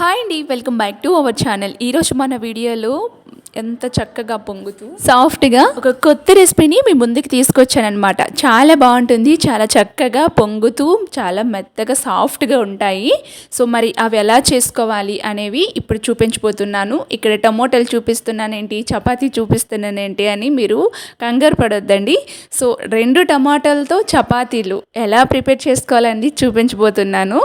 Hi అండి welcome back to our channel ఈరోజు మన వీడియోలో ఎంత చక్కగా పొంగుతూ సాఫ్ట్గా ఒక కొత్త రెసిపీని మీ ముందుకు తీసుకొచ్చానమాట చాలా బాగుంటుంది చాలా చక్కగా పొంగుతూ చాలా మెత్తగా సాఫ్ట్గా ఉంటాయి. సో మరి అవి ఎలా చేసుకోవాలి అనేవి ఇప్పుడు చూపించబోతున్నాను. ఇక్కడ టమోటాలు చూపిస్తున్నానేంటి చపాతీ చూపిస్తున్నానేంటి అని మీరు కంగారు పడొద్దండి. సో రెండు టమాటాలతో చపాతీలు ఎలా ప్రిపేర్ చేసుకోవాలని చూపించబోతున్నాను.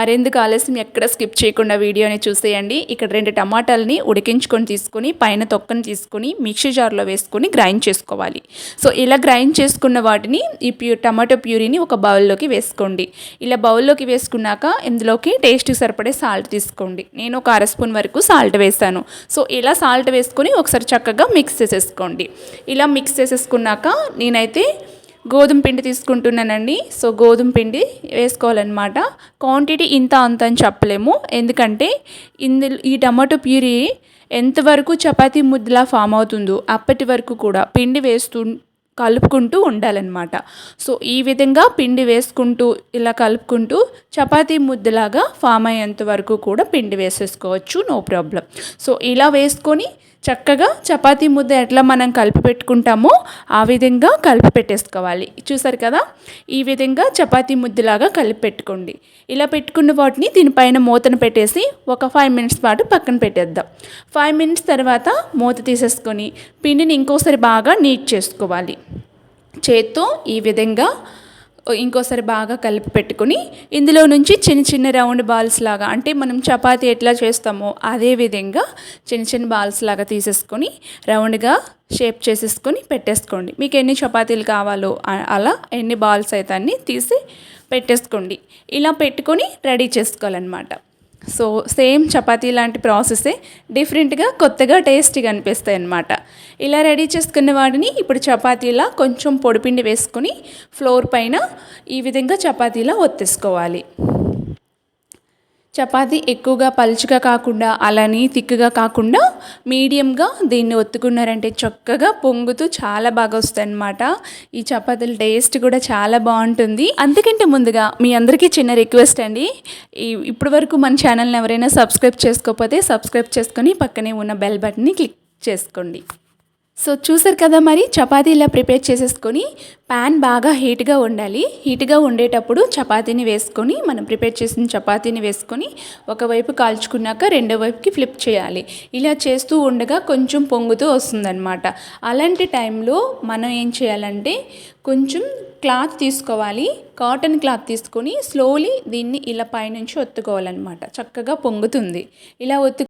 మరెందుకు ఆలస్యం ఎక్కడ స్కిప్ చేయకుండా వీడియోని చూసేయండి. ఇక్కడ రెండు టమాటాలని ఉడికించుకొని తీసుకొని పైన తొక్కను తీసుకొని మిక్సీ జార్లో వేసుకొని గ్రైండ్ చేసుకోవాలి. సో ఇలా గ్రైండ్ చేసుకున్న వాటిని ఈ ప్యూ టమాటో ప్యూరీని ఒక బౌల్లోకి వేసుకోండి. ఇలా బౌల్లోకి వేసుకున్నాక ఇందులోకి టేస్ట్కి సరిపడే సాల్ట్ తీసుకోండి. నేను ఒక అర స్పూన్ వరకు సాల్ట్ వేసాను. సో ఇలా సాల్ట్ వేసుకొని ఒకసారి చక్కగా మిక్స్ చేసేసుకోండి. ఇలా మిక్స్ చేసేసుకున్నాక నేనైతే గోధుమ పిండి తీసుకుంటున్నానండి. సో గోధుమ పిండి వేసుకోవాలన్నమాట. క్వాంటిటీ ఇంత అంత అని చెప్పలేము. ఎందుకంటే ఇందులో ఈ టమాటో ప్యూరీ ఎంతవరకు చపాతీ ముద్దలా ఫామ్ అవుతుందో అప్పటి వరకు కూడా పిండి వేస్తూ కలుపుకుంటూ ఉండాలన్నమాట. సో ఈ విధంగా పిండి వేసుకుంటూ ఇలా కలుపుకుంటూ చపాతీ ముద్దలాగా ఫామ్ అయ్యేంత వరకు కూడా పిండి వేసేసుకోవచ్చు. No problem. సో ఇలా వేసుకొని చక్కగా చపాతీ ముద్ద ఎట్లా మనం కలిపి పెట్టుకుంటామో ఆ విధంగా కలిపి పెట్టేసుకోవాలి. చూసారు కదా? ఈ విధంగా చపాతీ ముద్దలాగా కలిపి పెట్టుకోండి. ఇలా పెట్టుకున్న వాటిని దీనిపైన మూతను పెట్టేసి ఒక ఫైవ్ మినిట్స్ పాటు పక్కన పెట్టేద్దాం. ఫైవ్ మినిట్స్ తర్వాత మూత తీసేసుకొని పిండిని ఇంకోసారి బాగా నీట్ చేసుకోవాలి. చేత్తో ఈ విధంగా ఇంకోసారి బాగా కలిపి పెట్టుకుని ఇందులో నుంచి చిన్న చిన్న రౌండ్ బాల్స్ లాగా అంటే మనం చపాతి ఎట్లా చేస్తామో అదే విధంగా చిన్న చిన్న బాల్స్ లాగా తీసేసుకొని రౌండ్గా షేప్ చేసేసుకొని పెట్టేసుకోండి. మీకు ఎన్ని చపాతీలు కావాలో అలా ఎన్ని బాల్స్ అయితే అన్ని తీసి పెట్టేసుకోండి. ఇలా పెట్టుకొని రెడీ చేసుకోవాలన్నమాట. సో సేమ్ చపాతీ లాంటి ప్రాసెసే డిఫరెంట్గా కొత్తగా టేస్టీగా అనిపిస్తాయి అన్నమాట ఇలా రెడీ చేసుకున్న వాటిని ఇప్పుడు చపాతీలా కొంచెం పొడిపిండి వేసుకొని ఫ్లోర్ పైన ఈ విధంగా చపాతీలా ఒత్తేసుకోవాలి. చపాతీ ఎక్కువగా పలుచగా కాకుండా అలానే తిక్కుగా కాకుండా మీడియంగా దీన్ని ఒత్తుకున్నారంటే చక్కగా పొంగుతూ చాలా బాగా వస్తాయి అన్నమాట ఈ చపాతీల టేస్ట్ కూడా చాలా బాగుంటుంది. అందుకంటే ముందుగా మీ అందరికీ చిన్న రిక్వెస్ట్ అండి. ఇప్పటి వరకు మన ఛానల్ని ఎవరైనా సబ్స్క్రైబ్ చేసుకోకపోతే సబ్స్క్రైబ్ చేసుకొని పక్కనే ఉన్న బెల్ బటన్ని క్లిక్ చేసుకోండి. సో చూసారు కదా మరి చపాతీ ఇలా ప్రిపేర్ చేసేసుకొని ప్యాన్ బాగా హీట్గా ఉండాలి. హీట్గా ఉండేటప్పుడు చపాతీని వేసుకొని మనం ప్రిపేర్ చేసిన చపాతీని వేసుకొని ఒకవైపు కాల్చుకున్నాక రెండో వైపుకి ఫ్లిప్ చేయాలి. ఇలా చేస్తూ ఉండగా కొంచెం పొంగుతూ వస్తుందన్నమాట. అలాంటి టైంలో మనం ఏం చేయాలంటే కొంచెం క్లాత్ తీసుకోవాలి. కాటన్ క్లాత్ తీసుకొని స్లోలీ దీన్ని ఇలా పైనుంచి ఒత్తుకోవాలన్నమాట. చక్కగా పొంగుతుంది. ఇలా ఒత్తు